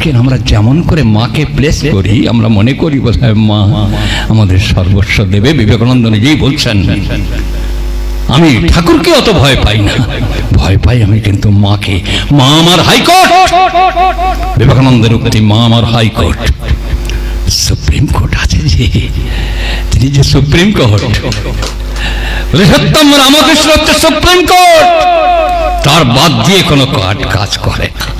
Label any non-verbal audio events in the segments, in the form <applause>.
আজকে আমরা যেমন করে মাকে প্লেস করি, আমরা মনে করি বোধহয় মা আমাদের সর্বস্ব দেবে। বিবেকানন্দ নিজেই বলছেন, আমি ঠাকুরকে অত ভয় পাই না। ভয় পাই আমি কিন্তু মাকে। মা আমার হাইকোর্ট। বিবেকানন্দের উক্তি, মা আমার হাইকোর্ট। সুপ্রিম কোর্ট আছে যে, তিনি যে সুপ্রিম কোর্ট, বৃহত্তম রামকৃষ্ণ হচ্ছে সুপ্রিম কোর্ট, তার বাদ দিয়ে কোনো কাজ করে না।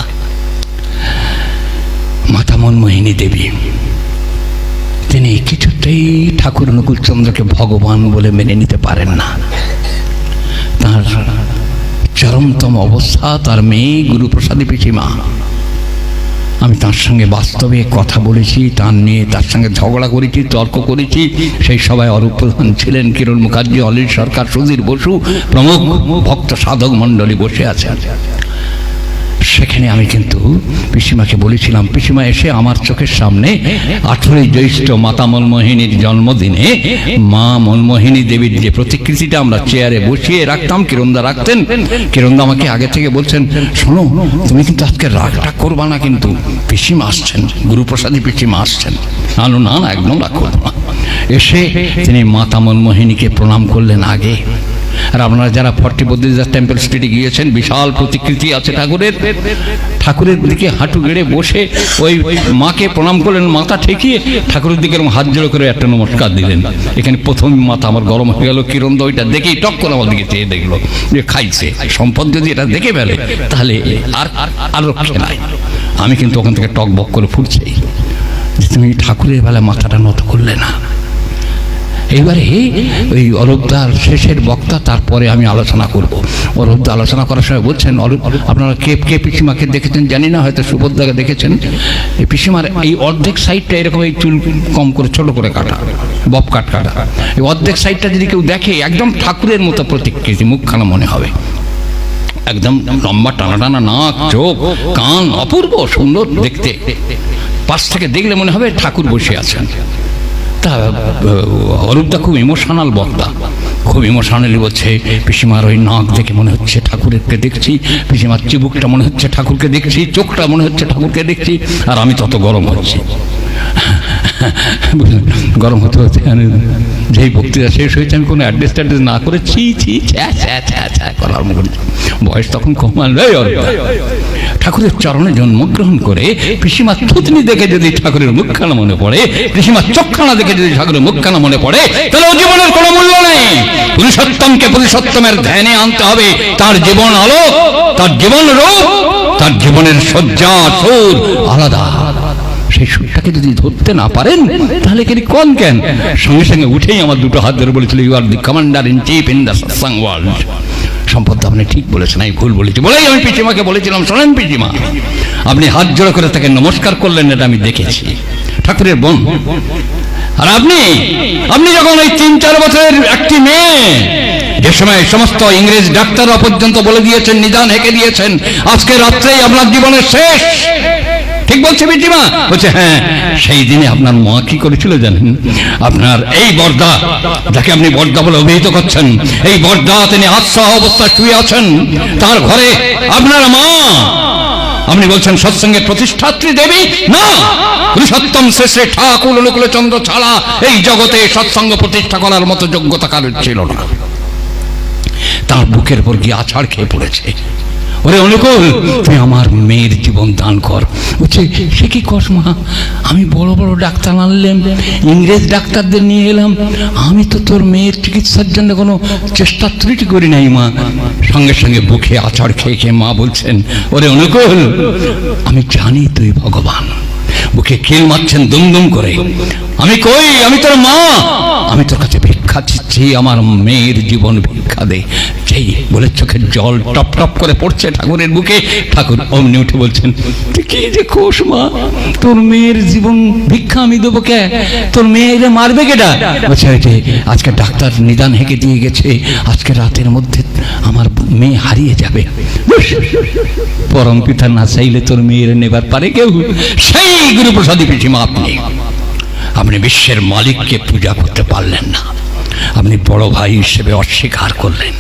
মাতা মনমোহিনী দেবী। তিনি কিছুতেই ঠাকুর অনুকূল চন্দ্রকে ভগবান বলে মেনে নিতে পারেন না। তার চরমতম অবস্থা, তার মেয়ে গুরুপ্রসাদী পিসিমা। আমি তার সঙ্গে বাস্তবে কথা বলেছি, তার নিয়ে তার সঙ্গে ঝগড়া করেছি, তর্ক করেছি। সেই সভায় অরূপ প্রধান ছিলেন কিরণ মুখার্জি অলিল সরকার, সুধীর বসু প্রমুখ ভক্ত সাধক মণ্ডলী বসে আছেন। সেখানে আমি কিন্তু পিসিমাকে বলেছিলাম, পিসিমা, এসে আমার চোখের সামনে আঠেরোই জ্যৈষ্ঠ মাতা মনমোহিনীর জন্মদিনে মা মনমোহিনী দেবীর যে প্রতিকৃতিটা আমরা চেয়ারে বসিয়ে রাখতাম, কিরণদা রাখতেন, কিরণদা আমাকে আগে থেকে বলছেন, শোনো, তুমি কিন্তু আজকে রাগটা করবা না কিন্তু, পিসিমা আসছেন, গুরুপ্রসাদী পিসিমা আসছেন। আলো না না একদম রাগ করব না। এসে তিনি মাতা মনমোহিনীকে প্রণাম করলেন আগে। আর আপনারা যারা ফর্টি বদ্রিজার টেম্পল স্ট্রিটে গিয়েছেন, বিশাল প্রতিকৃতি আছে ঠাকুরের। ঠাকুরের দিকে হাঁটু গেড়ে বসে ওই মাকে প্রণাম করলেন, মাথা ঠেকিয়ে ঠাকুরের দিকে এরকম হাত জোড়ো করে একটা নমস্কার দিলেন। এখানে প্রথম মাথা আমার গরম হয়ে গেল, কিরণ ওইটা দেখেই টক করে আমার দিকে চেয়ে দেখল, যে খাইছে। সম্পদ যদি এটা দেখে ফেলে, তাহলে আর আর রক্ষে নাই। আমি কিন্তু ওখান থেকে টক বক করে ফুটছি। যে তুমি ঠাকুরের বেলা মাথাটা নত করলে না এইবারে ওই অরূপদার শেষের বক্তা, তারপরে আমি আলোচনা করব। অরূপদা আলোচনা করার সময় বলছেন, অরূপ, আপনারা কে কে পিসিমাকে দেখেছেন? জানি না, হয়তো সুভদ্রাকে দেখেছেন। এই পিসিমার এই অর্ধেক সাইডটা এরকম এই চুল কম করে, ছোট করে কাটা বব কাট কাটা। এই অর্ধেক সাইডটা যদি কেউ দেখে, একদম ঠাকুরের মতো প্রতিকৃতি, মুখখানা মনে হবে। একদম লম্বা টানা টানা নাক, চোখ, কান, অপূর্ব সুন্দর দেখতে। পাশ থেকে দেখলে মনে হবে ঠাকুর বসে আছেন। তা অরূপদা খুব ইমোশনাল বক্তা। খুব ইমোশনালি বলছে, পিসিমার ওই নাক দেখে মনে হচ্ছে ঠাকুরকে দেখছি, পিসিমার চিবুকটা মনে হচ্ছে ঠাকুরকে দেখছি, চোখটা মনে হচ্ছে ঠাকুরকে দেখছি, আর আমি তত গরম হচ্ছি। <laughs> গরম হতে হতে আমি যেই বক্তৃতা শেষ হয়েছে, আমি কোনো অ্যাড্রেস ট্যাড্রেস না করে ছি ছি ছ্যা ছ্যা ছ্যা ছ্যা করার আরম্ভ করেছি বয়স তখন কমান রে ঠাকুরের চরণে জন্মগ্রহণ করে পিসিমার থুতনি দেখে যদি ঠাকুরের মুখখানা মনে পড়ে, পিসিমার চোখখানা দেখে যদি ঠাকুরের মুখখানা মনে পড়ে, তাহলে ও জীবনের কোনো মূল্য নেই। পুরুষোত্তমকে পুরুষোত্তমের ধ্যানে আনতে হবে। তার জীবন আলো, তার জীবন রূপ, তার জীবনের শয্যা, সুর আলাদা। সেই সুরটাকে যদি ধরতে না পারেন, তাহলে কেন কোন কেন? সঙ্গে সঙ্গে উঠেই আমার দুটো হাত ধরে বলেছিল you are the commander in chief in the song world সম্পদ আপনি ঠিক বলেছেন, আমি ভুল বলেছি। বলেই আমি পিচিমাকে বলেছিলাম, শোনেন পিচিমা আপনি হাত জোড়া করে তাকে নমস্কার করলেন, এটা আমি দেখেছি। ঠাকুরের বোন, আর আপনি আপনি যখন ওই তিন চার বছরের একটি মেয়ে, যে সময় সমস্ত ইংরেজ ডাক্তাররা পর্যন্ত বলে দিয়েছেন, নিদান হেঁকে দিয়েছেন, আজকে রাত্রেই আপনার জীবনের শেষ। ঠিক বলছে বিটিমা? বলছে হ্যাঁ সেই দিনে আপনার মা কি করেছিল জানেন? আপনার এই বর্দা, যাকে আপনি বর্দা বলে অভিহিত করছেন, এই বর্দা তিনি আশ্বাহ অবস্থায় শুয়ে আছেন, তার ঘরে আপনার মা। আপনি বলছেন, সৎসঙ্গের প্রতিষ্ঠাত্রী দেবী? না। পুরুষোত্তম শেষে ঠাকুর অনুকূল চন্দ্র ছাড়া এই জগতে সৎসঙ্গ প্রতিষ্ঠা করার মতো যোগ্যতা কারোর ছিল না। তার বুকের উপর গিয়ে আছাড় খেয়ে পড়েছে। ওরে অনুকূল, তুই আমার মেয়ের জীবন দান কর। বলছে, সে কি কস মা? আমি বড় বড় ডাক্তার আনলাম, ইংরেজ ডাক্তারদের নিয়ে এলাম। আমি তো তোর মেয়ের চিকিৎসার জন্য কোনো চেষ্টা ত্রুটি করি নাই মা। সঙ্গে সঙ্গে বুকে আছাড় খেয়ে খেয়ে মা বলছেন, ওরে অনুকূল, আমি জানি তুই ভগবান। বুকে খিল মারছেন দুম দুম করে। আমি কই? আমি তোর মা। আমি তোর কাছে ভিক্ষা চিচ্ছি আমার মেয়ের জীবন ভিক্ষা দে। সেই বলে চোখের জল টপ টপ করে পড়ছে ঠাকুরের বুকে, ঠাকুর অমনি উঠে বলছেন কি যে কোষ মা? তোর মেয়ের জীবন ভিক্ষা আমি দেবো কে? তোর মেয়েরে মারবে কেটা বলছে আজকে ডাক্তার নিদান হেঁকে দিয়ে গেছে, আজকে রাতের মধ্যে আমার মেয়ে হারিয়ে যাবে। পরম পিতা না চাইলে তোর মেয়ের নেবার পারে কেউ? সেই গুরুপ্রসাদী পিছিমা আপনি। আপনি বিশ্বের মালিককে পূজা করতে পারলেন না। আপনি বড় ভাই হিসেবে অস্বীকার করলেন।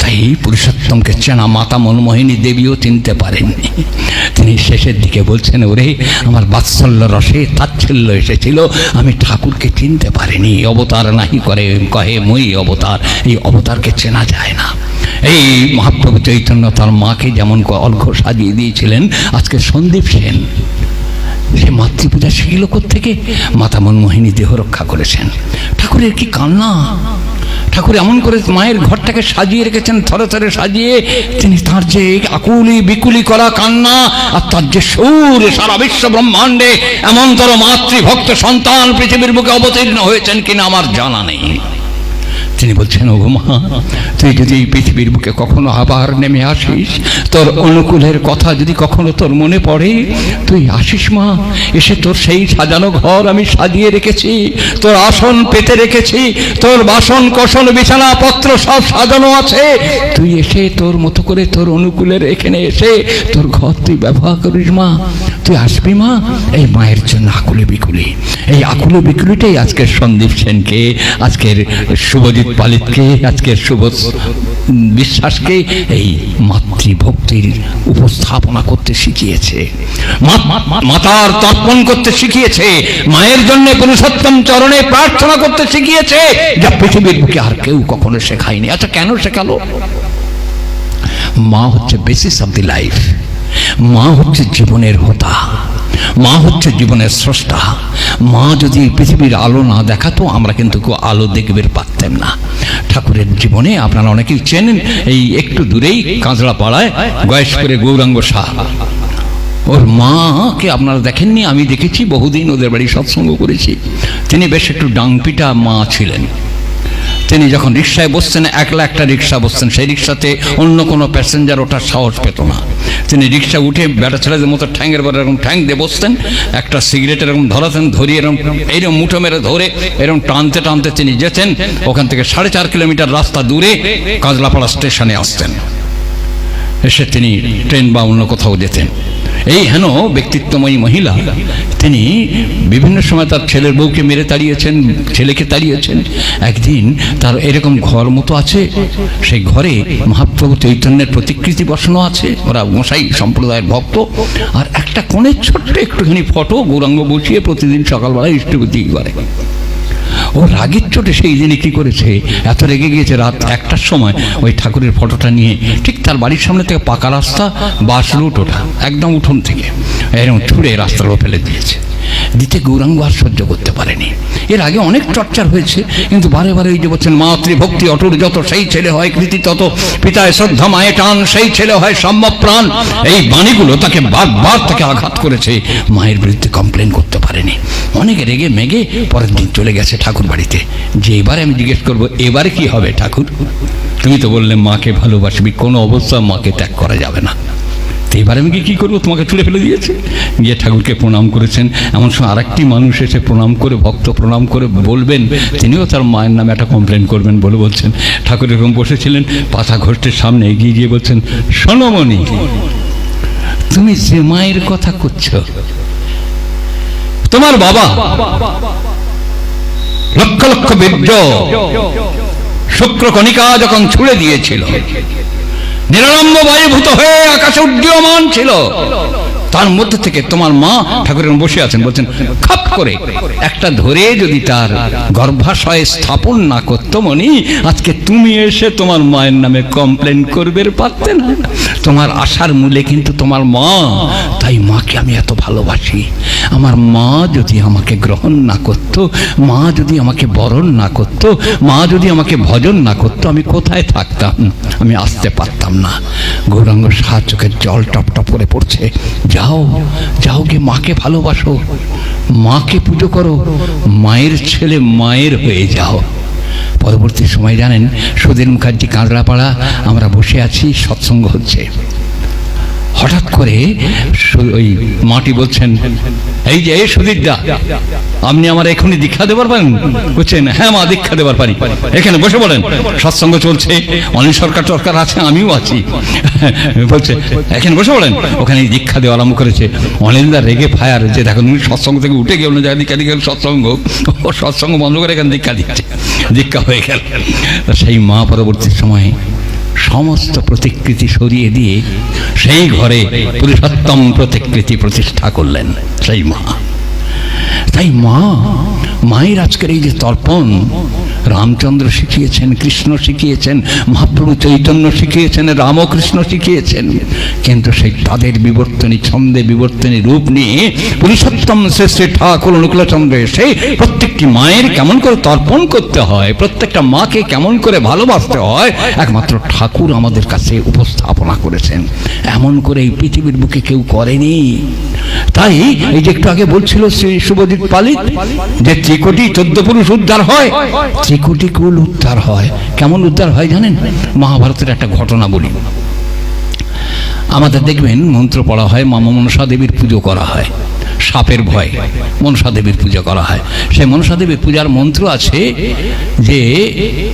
তাই পুরুষোত্তমকে চেনা মাতা মনমোহিনী দেবীও চিনতে পারেননি। তিনি শেষের দিকে বলছেন, ওরে, আমার বাৎসল্য রসে তাচ্ছল্য এসেছিল। আমি ঠাকুরকে চিনতে পারিনি। অবতার নাহি করে, কহে মই অবতার। এই অবতারকে চেনা যায় না। এই মহাপ্রভু চৈতন্য তার মাকে যেমন অর্ঘ্য সাজিয়ে দিয়েছিলেন, আজকে সন্দীপ সেন সে মাতৃপূজা শিখিল থেকে মাতা মনমোহিনী দেহ রক্ষা করেছেন। ঠাকুরের কি কান্না? ঠাকুর এমন করে মায়ের ঘরটাকে সাজিয়ে রেখেছেন, থরে থরে সাজিয়ে। তিনি তার যে আকুলি বিকুলি করা কান্না আর তার যে সৌর সারা বিশ্ব ব্রহ্মাণ্ডে এমনতর মাতৃভক্ত সন্তান পৃথিবীর বুকে অবতীর্ণ হয়েছেন কিনা আমার জানা নেই। তিনি বলছেন ও মা, তুই যদি এই পৃথিবীর বুকে কখনো আবার নেমে আসিস, তোর অনুকূলের কথা যদি কখনো তোর মনে পড়ে, তুই আসিস মা। এসে তোর সেই সাজানো ঘর আমি সাজিয়ে রেখেছি, তোর আসন পেতে রেখেছি, তোর বাসন কোসন বিছানা পত্র সব সাজানো আছে। তুই এসে তোর মতো করে তোর অনুকূলের এখানে এসে তোর ঘর তুই ব্যবহার করিস মা। তুই আসবি মা, এই মায়ের জন্য আকুলে বিকুলি। এই আকুলে বিকুলিটাই আজকের সন্দীপ সেনকে, আজকের শুভজিৎ পালিতকে আজকের শুভ বিশ্বাসকে এই মাতৃভক্তির উপস্থাপনা করতে শিখিয়েছে। মাতার তর্পণ করতে শিখিয়েছে। মায়ের জন্য পুরুষোত্তম চরণে প্রার্থনা করতে শিখিয়েছে, যা পৃথিবীর বুকে আর কেউ কখনো শেখায়নি। আচ্ছা কেন শেখালো? মা হচ্ছে বেসিস অফ দি লাইফ মা হচ্ছে জীবনের হোতা। মা হচ্ছে জীবনের স্রষ্টা। মা যদি পৃথিবীর আলো না দেখাতো, আমরা কিন্তু আলো দেখবে পারতাম না। ঠাকুরের জীবনে আপনারা অনেকেই চেনেন, এই একটু দূরেই কাঁচড়া পাড়ায় গয়েশপুরে গৌরাঙ্গ শাহ। ওর মাকে আপনারা দেখেননি? আমি দেখেছি, বহুদিন ওদের বাড়ি সৎসঙ্গ করেছি। তিনি বেশ একটু ডাংপিটা মা ছিলেন। তিনি যখন রিক্সায় বসছেন, একলা একটা রিক্সা বসছেন, সেই রিক্সাতে অন্য কোনো প্যাসেঞ্জার ওঠার সাহস পেত না। তিনি রিক্সা উঠে বেটা ছেলেদের মতো ঠ্যাংয়ের পর এরকম ঠ্যাং দিয়ে বসতেন, একটা সিগারেট এরকম ধরাতেন, ধরিয়ে এরকম, এইরকম মুঠো মেরে ধরে এরকম টানতে টানতে তিনি যেতেন, ওখান থেকে সাড়ে চার কিলোমিটার রাস্তা দূরে কাজলাপাড়া স্টেশনে আসতেন। এসে তিনি ট্রেন বা অন্য কোথাও যেতেন। এই হেন ব্যক্তিত্বময়ী মহিলা, তিনি বিভিন্ন সময় তার ছেলের বউকে মেরে তাড়িয়েছেন, ছেলেকে তাড়িয়েছেন। একদিন তার এরকম ঘর মতো আছে, সেই ঘরে মহাপ্রভু চৈতন্যের প্রতিকৃতি বসানো আছে, ওরা মশাই সম্প্রদায়ের ভক্ত, আর একটা কোণের ছোট্ট একটুখানি ফটো গৌরাঙ্গ বসিয়ে প্রতিদিন সকালবেলায় ইষ্টপতি করে। ও রাগের চোটে সেই দিনে কী করেছে? এত রেগে গিয়েছে রাত একটার সময় ওই ঠাকুরের ফটোটা নিয়ে। ঠিক তার বাড়ির সামনে থেকে পাকা রাস্তা বাস রুট ওটা, একদম উঠোন থেকে। এরকম ছুড়ে রাস্তার ফেলে দিয়েছে। দিতে গৌরাঙ্গ আর সহ্য করতে পারেনি। এর আগে অনেক টর্চার হয়েছে, কিন্তু বারে বারে এই যে বলছেন, মাতৃভক্তি অটুট যত, সেই ছেলে হয় কৃতি তত, পিতায় শ্রদ্ধা মায়ে টান, সেই ছেলে হয় সম্ভব প্রাণ এই বাণীগুলো তাকে বারবার তাকে আঘাত করেছে, মায়ের বিরুদ্ধে কমপ্লেন করতে পারেনি। অনেক রেগে মেগে পরের দিন চলে গেছে ঠাকুর বাড়িতে। যে এবারে আমি জিজ্ঞেস করব, এবারে কি হবে ঠাকুর? তুমি তো বললে, মাকে ভালোবাসবি, কোনো অবস্থা মাকে ত্যাগ করা যাবে না। এবার আমি কি করব? তোমাকে ছুড়ে ফেলে দিয়েছে? গিয়ে ঠাকুরকে প্রণাম করেছেন। এমন সময় আরেকটি মানুষ এসে প্রণাম করে, ভক্ত প্রণাম করে বলবেন, তিনিও তার মায়ের নামে একটা কমপ্লেন করবেন বলে বলছেন। ঠাকুর এরকম বসেছিলেন, পাতা ঘষ্টের সামনে এগিয়ে গিয়ে বলছেন, সোনমণি, তুমি যে মায়ের কথা করছ, তোমার বাবা লক্ষ লক্ষ বীর্য শুক্র কণিকা যখন ছুড়ে দিয়েছিল নিরালম্ব বায়ুভূত হয়ে আকাশে উড্ডীয়মান ছিল। তার মধ্যে থেকে তোমার মা ঠাকুরের বসে আছেন, বলছেন, খাপ করে, একটা ধরে যদি তার গর্ভাশয়ে স্থাপন না করতো মনি আজকে তুমি এসে তোমার মায়ের নামে কমপ্লেন করবে, পারতে না। তোমার আশার মূলে কিন্তু তোমার মা। তাই মাকে আমি এত ভালোবাসি। আমার মা যদি আমাকে গ্রহণ না করত, মা যদি আমাকে বরণ না করত, মা যদি আমাকে ভজন না করতো, আমি কোথায় থাকতাম? আমি আসতে পারতাম না। গৌরাঙ্গ সাহা চোখের জল টপ টপ করে পড়ছে। যাও যাও গিয়ে মাকে ভালোবাসো। মাকে পুজো করো। মায়ের ছেলে মায়ের হয়ে যাও। পরবর্তী সময় জানেন সুধীর মুখার্জি কাঁদড়াপাড়া, আমরা বসে আছি, সৎসঙ্গ হচ্ছে। হঠাৎ করে ওই মাটি বলছেন, এই যে, এই সুধীরদা আপনি আমার এখনই দীক্ষা দেবার পারেন? বলছেন হ্যাঁ মা, দীক্ষা দেবার পারি। এখানে বসে বলেন, সৎসঙ্গ চলছে অনেক সরকার টরকার আছে, আমিও আছি। বলছে, এখানে বসে বলেন, ওখানে দীক্ষা দেওয়া আরম্ভ করেছে অনিলদা রেগে ফায়ার যে দেখো উনি সৎসঙ্গ থেকে উঠে গিয়ে অন্য জায়গায় দীক্ষা দিয়ে সৎসঙ্গ, ও সৎসঙ্গ বন্ধ করে এখানে দীক্ষা দিচ্ছে। দীক্ষা হয়ে গেল। সেই মা পরবর্তী সময়ে সমস্ত প্রতিকৃতি সরিয়ে দিয়ে সেই ঘরে পুরুষোত্তম প্রতিকৃতি প্রতিষ্ঠা করলেন সেই মা। তাই মা, মায়ের আজকের এই যে তর্পণ রামচন্দ্র শিখিয়েছেন, কৃষ্ণ শিখিয়েছেন, মহাপ্রভু চৈতন্য শিখিয়েছেন, রামকৃষ্ণ শিখিয়েছেন। কিন্তু সেই তাদের বিবর্তনী, ছন্দে বিবর্তনী রূপ নিয়ে পুরুষোত্তম শ্রেষ্ঠ ঠাকুর অনুকূলচন্দ্র এসে প্রত্যেকটি মায়ের কেমন করে তর্পণ করতে হয়, প্রত্যেকটা মাকে কেমন করে ভালোবাসতে হয়, একমাত্র ঠাকুর আমাদের কাছে উপস্থাপনা করেছেন। এমন করে এই পৃথিবীর বুকে কেউ করেনি। তাই এই যে একটু আগে বলছিল শ্রী শুভজিৎ পালিত, যে ত্রিকোটি চোদ্দ পুরুষ উদ্ধার হয় ত্রিকোটি কুল উদ্ধার হয়। কেমন উদ্ধার হয় জানেন? মহাভারতের একটা ঘটনা বলি। আমাদের দেখবেন, মন্ত্র পড়া হয়, মামা মনসা দেবীর পুজো করা হয়। সাপের ভয়। মনসা দেবীর পূজা করা হয়। সেই মনসা দেবীর পূজার মন্ত্র আছে যে,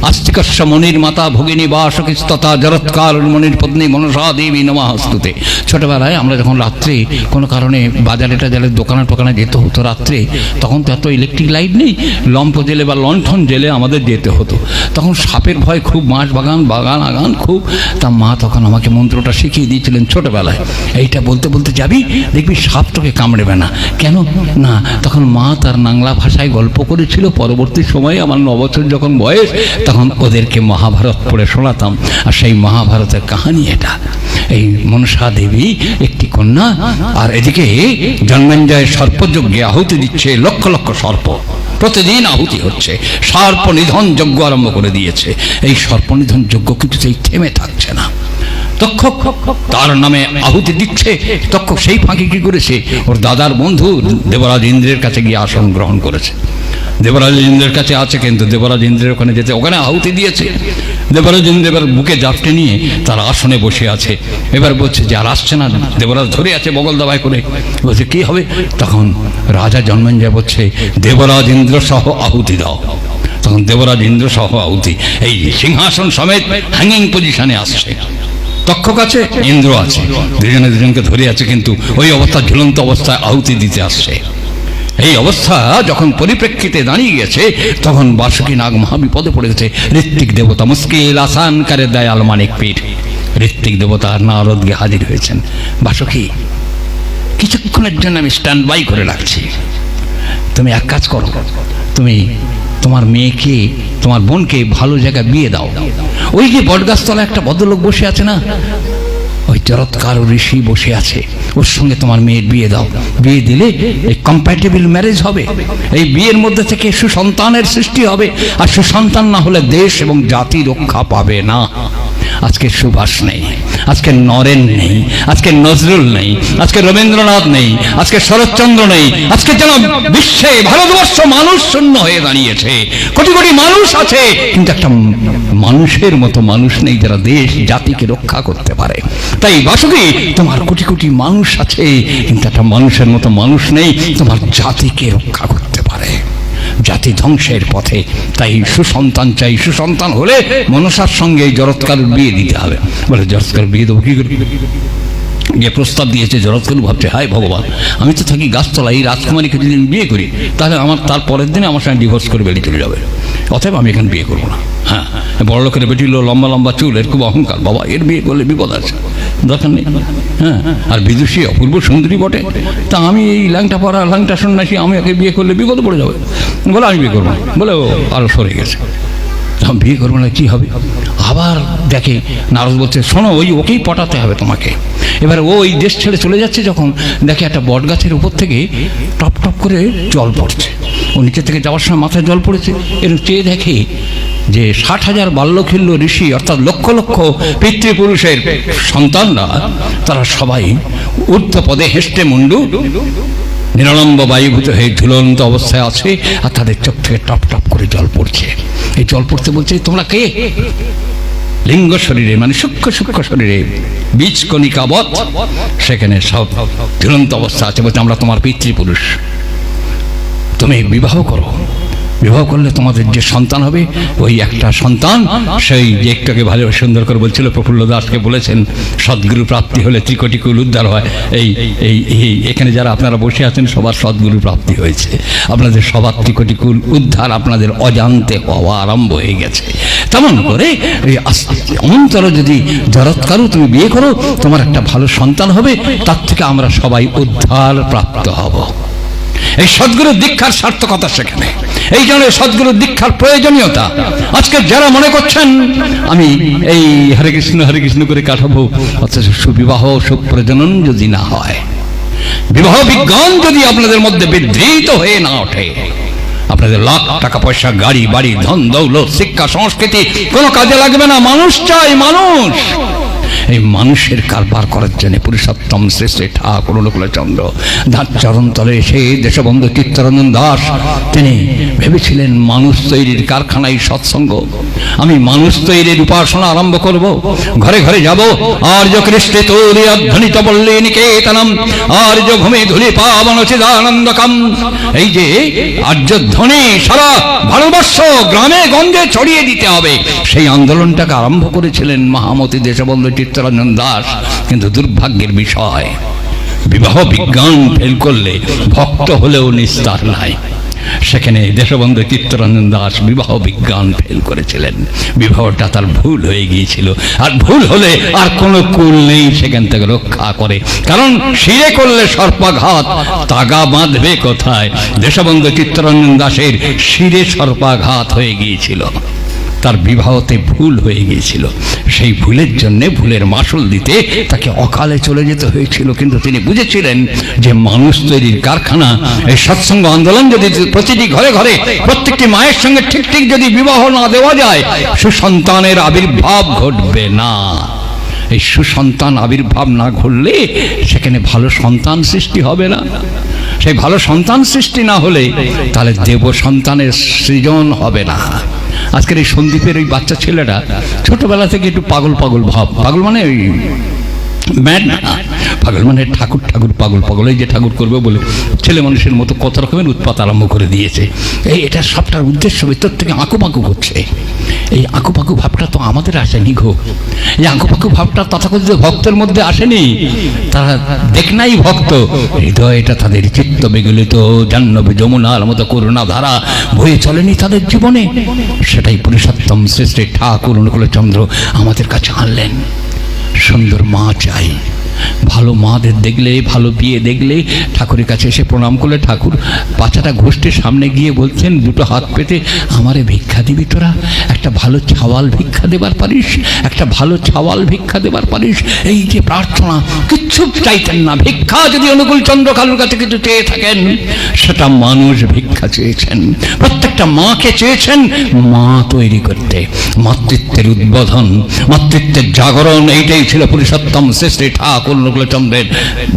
আস্তিকস্য মনির মাতা ভগিনী বাসকস্ততা জরৎকার মনির পত্নী মনসা দেবী নমাহস্তুতে ছোটবেলায় আমরা যখন রাত্রে কোনো কারণে বাজারে টাজারে দোকানে টোকানে যেতে হতো রাত্রে, তখন তো এত ইলেকট্রিক লাইট নেই, লম্প জেলে বা লণ্ঠন জেলে আমাদের যেতে হতো। তখন সাপের ভয় খুব, মাছ বাগান বাগান আগান খুব। তা মা তখন আমাকে মন্ত্রটা শিখিয়ে দিয়েছিলেন ছোটবেলায়। এইটা বলতে বলতে যাবি, দেখবি সাপ তোকে কামড়েবে না। কেন? না, তখন মা তার নাংলা ভাষায় গল্প করেছিল। পরবর্তী সময়ে আমার ন বছর যখন বয়স, তখন ওদেরকে মহাভারত পড়ে শোনাতাম। আর সেই মহাভারতের কাহানি এটা। এই মনসা দেবী একটি কন্যা, আর এদিকে জন্মাঞ্জয় সর্পযজ্ঞে আহুতি দিচ্ছে লক্ষ লক্ষ সর্প। প্রতিদিন আহুতি হচ্ছে। সর্প নিধন যজ্ঞ আরম্ভ করে দিয়েছে। এই সর্প নিধন যজ্ঞ কিছুতেই থেমে থাকছে না। তক্ষক, তার নামে আহুতি দিচ্ছে। তক্ষক সেই ফাঁকি কি করেছে? ওর দাদার বন্ধু দেবরাজ ইন্দ্রের কাছে গিয়ে আসন গ্রহণ করেছে। দেবরাজ ইন্দ্রের কাছে আছে কিন্তু দেবরাজ ইন্দ্রের ওখানে যেতে ওখানে আহুতি দিয়েছে। দেবরাজ ইন্দ্র এবার বুকে জাপটে নিয়ে তার আসনে বসে আছে। এবার বলছে যে আর আসছে না, দেবরাজ ধরে আছে বগল দাবায় করে। বলছে, কি হবে? তখন রাজা জন্মেঞ্জয় বলছে, দেবরাজ ইন্দ্র সহ আহুতি দাও। তখন দেবরাজ ইন্দ্র সহ আহুতি, এই সিংহাসন সমেত হ্যাঙ্গিং পজিশনে আসছে। তক্ষক আছে, ইন্দ্র আছে। দুজনে দুজনকে ধরে আছে, কিন্তু ওই অবস্থা ঝুলন্ত অবস্থায় আহুতি দিতে আসছে। এই অবস্থা যখন পরিপ্রেক্ষিতে দাঁড়িয়ে গেছে, তখন বাসুকী নাগ মহাবিপদে পড়ে গেছে। ঋত্বিক দেবতা মুশকিল, আসান করে দয়াল মানিক পীঠ। ঋত্বিক দেবতা নারদ গিয়ে হাজির হয়েছেন। বাসুকী, কিছুক্ষণের জন্য আমি স্ট্যান্ড বাই করে রাখছি। তুমি এক কাজ করো। তুমি তোমার মেয়েকে তোমার বোনকে ভালো জায়গায় বিয়ে দাও। ওই যে বটগাছতলা একটা ভদ্রলোক বসে আছে না? ওই চরৎকার ঋষি বসে আছে। ওর সঙ্গে তোমার মেয়ের বিয়ে দাও। বিয়ে দিলে এই কম্প্যাটেবল ম্যারেজ হবে। এই বিয়ের মধ্যে থেকে সুসন্তানের সৃষ্টি হবে। আর সুসন্তান না হলে দেশ এবং জাতি রক্ষা পাবে না। আজকে সুভাষ নেই, আজকে নরেন নেই, আজকে নজরুল নেই, আজকে রবীন্দ্রনাথ নেই, আজকে শরৎচন্দ্র নেই, আজকে যেন বিশ্বে ভারতবর্ষ মানুষ শূন্য হয়ে দাঁড়িয়েছে, কোটি কোটি মানুষ আছে, কিন্তু একটা মানুষের মতো মানুষ নেই যারা দেশ, জাতিকে রক্ষা করতে পারে। তাই বাসুকি, তোমার কোটি কোটি মানুষ আছে, কিন্তু একটা মানুষের মতো মানুষ নেই, তোমার জাতিকে রক্ষা করতে জাতি ধ্বংসের পথে। তাই সুসন্তান চাই, সুসন্তান হলে মনসার সঙ্গে এই জরৎকার বিয়ে দিতে হবে। বলে জরৎকার বিয়ে দেবো কি করে? যে প্রস্তাব দিয়েছে জরৎকারু ভাবছে, হায় ভগবান, আমি তো থাকি গাছতলা এই রাজকুমারীকে যদি বিয়ে করি, তাহলে আমার তার পরের দিনে আমার সঙ্গে ডিভোর্স করে বেরিয়ে চলে যাবে। অতএব আমি এখানে বিয়ে করব না। হ্যাঁ বড় লোকের বেটিল লম্বা লম্বা চুল, এর খুব অহংকার। বাবা, এর বিয়ে করলে বিপদ আছে। দরকার নেই। হ্যাঁ আর বিদুষী অপূর্ব সুন্দরী বটে। তা আমি এই ল্যাংটা পড়া ল্যাংটা সন্ন্যাসী, আমি একে বিয়ে করলে বিপদে পড়ে যাবে। বলে, আমি বিয়ে করব বলে, ও আরও সরে গেছে। তখন বিয়ে করব না, কী হবে? আবার দেখে নারদ বলছে, শোনো, ওই ওকেই পটাতে হবে তোমাকে। এবার ও ওই দেশ ছেড়ে চলে যাচ্ছে যখন, দেখে একটা বট গাছের উপর থেকে টপ টপ করে জল পড়ছে। ও নিচে থেকে যাওয়ার সময় মাথায় জল পড়েছে। এরকম চেয়ে দেখে যে ষাট হাজার বাল্যখিল্য ঋষি, অর্থাৎ লক্ষ লক্ষ পিতৃপুরুষের সন্তানরা, তারা সবাই ঊর্ধ্ব পদে হেষ্টে মুন্ডু, নিরলম্ব বায়ুভূত হয়ে ঝুলন্ত অবস্থায় আছে আর তাদের চোখ থেকে টপ টপ করে জল পড়ছে। এই জল পড়তে বলছে, তোমরা কে? লিঙ্গ শরীরে মানে সূক্ষ্ম সূক্ষ্ম শরীরে বীজ কণিকাবৎ সেখানে সব ঝুলন্ত অবস্থা আছে। বলছে, আমরা তোমার পিতৃপুরুষ। তুমি বিবাহ করো। বিবাহ করলে তোমাদের যে সন্তান হবে, ওই একটা সন্তান সেই যে একটাকে ভালো সুন্দর করে বলছিল, প্রফুল্ল দাসকে বলেছেন, সদ্গুরু প্রাপ্তি হলে ত্রিকটি কুল উদ্ধার হয়। এই এই এই, এখানে যারা আপনারা বসে আছেন, সবার সদ্গুরু প্রাপ্তি হয়েছে। আপনাদের সবার ত্রিকটি কুল উদ্ধার আপনাদের অজান্তে হওয়া আরম্ভ হয়ে গেছে। তেমন করে অমন্তর যদি জরৎকারও তুমি বিয়ে করো, তোমার একটা ভালো সন্তান হবে, তার থেকে আমরা সবাই উদ্ধার প্রাপ্ত হব। এই সদ্গুরু দীক্ষার সার্থকতা সেখানে। এই জন্য সদ্গুরু দীক্ষার প্রয়োজনীয়তা। আজকে যারা মনে করছেন, আমি এই হরে কৃষ্ণ হরে কৃষ্ণ করে কাটাবো, অথচ সুবিবাহ, সুপ্রজনন যদি না হয়, বিবাহ বিজ্ঞান যদি আপনাদের মধ্যে বিধৃত হয়ে না ওঠে, আপনাদের লাখ টাকা পয়সা, গাড়ি, বাড়ি, ধন, দৌলত, শিক্ষা, সংস্কৃতি, কোনো কাজে লাগবে না। মানুষ চাই, মানুষ। এই মানুষের কারবার করার জন্য পুরুষোত্তম শ্রেষ্ঠ ঠাকুর অনুকূলচন্দ্র চরণ তলে এসে দেশবন্ধু চিত্তরঞ্জন দাস, তিনি ভেবেছিলেন মানুষ তৈরির কারখানায় সৎসঙ্গ। আমি মানুষ তৈরির উপাসনা আরম্ভ করব, ঘরে ঘরে যাব, আর্য কৃষ্ণে তৈরি অধ্বনিত বললে নিকেতনম, আর্য ভূমি ধুলি পাবন চিদানন্দকম। এই যে আর্য ধ্বনি সারা ভারতবর্ষ গ্রামে গঞ্জে ছড়িয়ে দিতে হবে, সেই আন্দোলনটাকে আরম্ভ করেছিলেন মহামতি দেশবন্ধু চিত্তরঞ্জন দাস কিন্তু দুর্ভাগ্যের বিষয়। বিবাহ বিজ্ঞান ফেল করলে ভক্ত হলেও নিস্তার নাই। সেখানে দেশবন্ধু চিত্তরঞ্জন দাস বিবাহ বিজ্ঞান ফেল করেছিলেন। বিবাহটা তার ভুল হয়ে গিয়েছিল। আর ভুল হলে আর কোনো কুল নেই সেখান থেকে রক্ষা করে। কারণ শিরে করলে সর্পাঘাত, তাগা বাঁধবে কোথায়? দেশবন্ধু চিত্তরঞ্জন দাসের শিরে সর্পাঘাত হয়ে গিয়েছিল। তার বিবাহতে ভুল হয়ে গিয়েছিল। সেই ভুলের জন্য ভুলের মাসুল দিতে তাকে অকালে চলে যেতে হয়েছিল। কিন্তু তিনি বুঝেছিলেন যে মানুষ তৈরির কারখানা, এই সৎসঙ্গ আন্দোলন যদি প্রতিটি ঘরে ঘরে প্রত্যেকটি মায়ের সঙ্গে ঠিক ঠিক যদি বিবাহ না দেওয়া যায়, সুসন্তানের আবির্ভাব ঘটবে না। এই সুসন্তান আবির্ভাব না ঘটলে সেখানে ভালো সন্তান সৃষ্টি হবে না। সেই ভালো সন্তান সৃষ্টি না হলে তাহলে দেব সন্তানের সৃজন হবে না। আজকের এই সন্দীপের ওই বাচ্চা ছেলেটা ছোটবেলা থেকে একটু পাগল পাগল ভাব। পাগল মানে ওই পাগল মানে ঠাকুর ঠাকুর, পাগল পাগল। এই যে ঠাকুর করবে বলে ছেলে মানুষের মতো কত রকমের উৎপাত আরম্ভ করে দিয়েছে। এই এটা সবটার উদ্দেশ্য ভিতর থেকে আঁকুপাকু করছে। এই আঁকুপাকু ভাবটা তো আমাদের আসেনি ঘো এই আঁকুপাকু ভাবটা তথাকথিত ভক্তের মধ্যে আসেনি। তারা দেখ নাই ভক্ত। হৃদয়টা তাদের চিত্ত বিগলিত। জাহ্নবী যমুনার মতো করুণা ধারা বয়ে চলেনি তাদের জীবনে। সেটাই পুরুষোত্তম শ্রেষ্ঠ ঠাকুর অনুকূলচন্দ্র আমাদের কাছে আনলেন। সুন্দর মা চাই। ভালো মাদের দেখলে, ভালো বিয়ে দেখলে ঠাকুরের কাছে এসে প্রণাম করলে ঠাকুর বাচ্চাটা ঘোষটির সামনে গিয়ে বলছেন, দুটো হাত পেতে আমারে ভিক্ষা দিবি তোরা? একটা ভালো ছাওয়াল ভিক্ষা দেবার পারিস, একটা ভালো ছাওয়াল ভিক্ষা দেবার পারিস। এই যে প্রার্থনা, কিচ্ছু চাইতেন না। ভিক্ষা যদি অনুকূল চন্দ্র কালুর কাছে কিছু চেয়ে থাকেন, সেটা মানুষ ভিক্ষা চেয়েছেন। প্রত্যেকটা মাকে চেয়েছেন মা তৈরি করতে। মাতৃত্বের উদ্বোধন, মাতৃত্বের জাগরণ, এইটাই ছিল পুরুষোত্তম শ্রেষ্ঠ ঠাকুর নকুলচন্দ্রের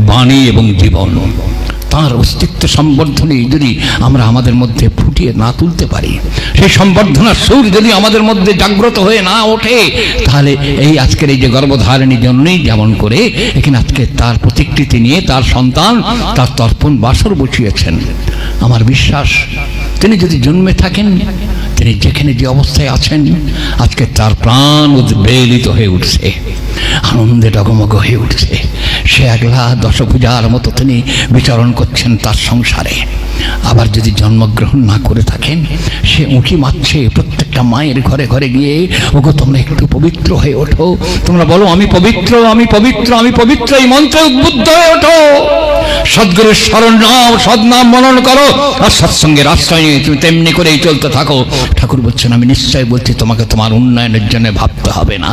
বাণী এবং জীবন। তার অস্তিত্ব সম্বর্ধনে যদি আমরা আমাদের মধ্যে ফুটিয়ে না তুলতে পারি, সেই সম্বর্ধনার সুর যদি আমাদের মধ্যে জাগ্রত হয়ে না ওঠে, তাহলে এই আজকের এই যে গর্ভধারণী জন্যই যেমন করে, এখানে আজকে তার প্রতিকৃতি নিয়ে তার সন্তান, তার তর্পণ বাসর বসিয়েছেন। আমার বিশ্বাস তিনি যদি জন্মে থাকেন, তিনি যেখানে যে অবস্থায় আছেন, আজকে তার প্রাণ উদ্বেলিত হয়ে উঠছে। আনন্দে ডগমগ হয়ে উঠছে। সে একলা দশভূজার মতো তিনি বিচরণ করছেন তার সংসারে। আবার যদি জন্মগ্রহণ না করে থাকেন, সে উঁকি মারছে প্রত্যেকটা মায়ের ঘরে ঘরে গিয়ে, ওগো, তোমরা একটু পবিত্র হয়ে ওঠো। তোমরা বলো, আমি পবিত্র আমি পবিত্র আমি পবিত্র, এই মন্ত্রে উদ্বুদ্ধ হয়ে ওঠো। সদ্গুরুর স্মরণ নাও সদনাম মনন করো, আর সৎসঙ্গের আশ্রয় নিয়ে তুমি তেমনি করেই চলতে থাকো। ঠাকুর বলছেন, আমি নিশ্চয় বলছি, তোমাকে তোমার উন্নয়নের জন্য ভাবতে হবে না।